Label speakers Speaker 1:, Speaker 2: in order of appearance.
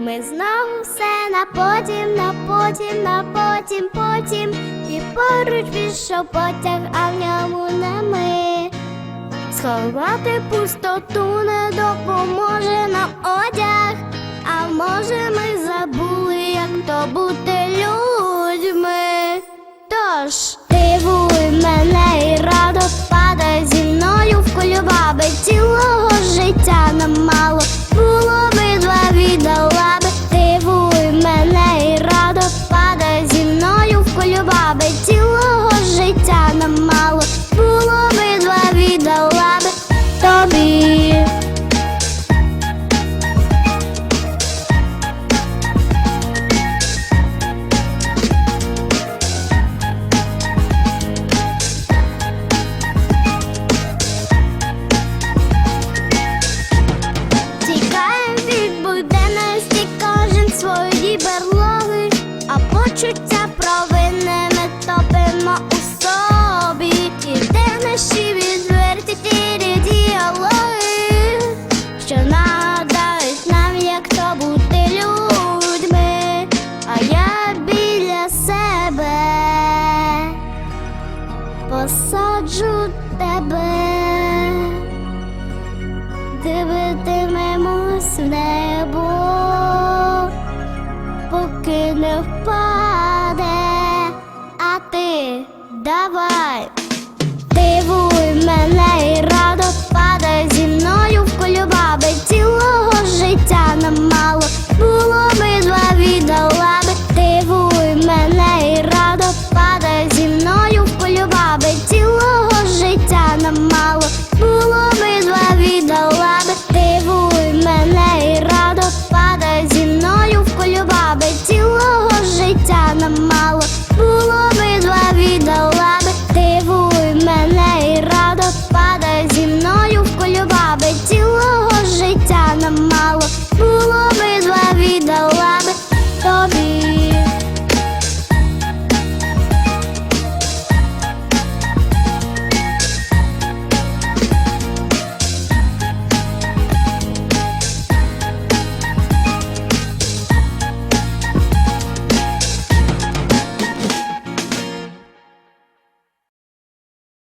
Speaker 1: Ми знову все на потім, на потім, на потім, потім. І поруч пішов потяг, а в ньому не ми. Сховати пустоту не допоможе нам одяг. А може ми забули, як то бути людьми. Тож дивуй мене і радо падай зі мною в кульбаби. Ці посаджу тебе, дивитимемось в небо, поки не впаде, а ти давай, дивуй мене і радо падай зі мною.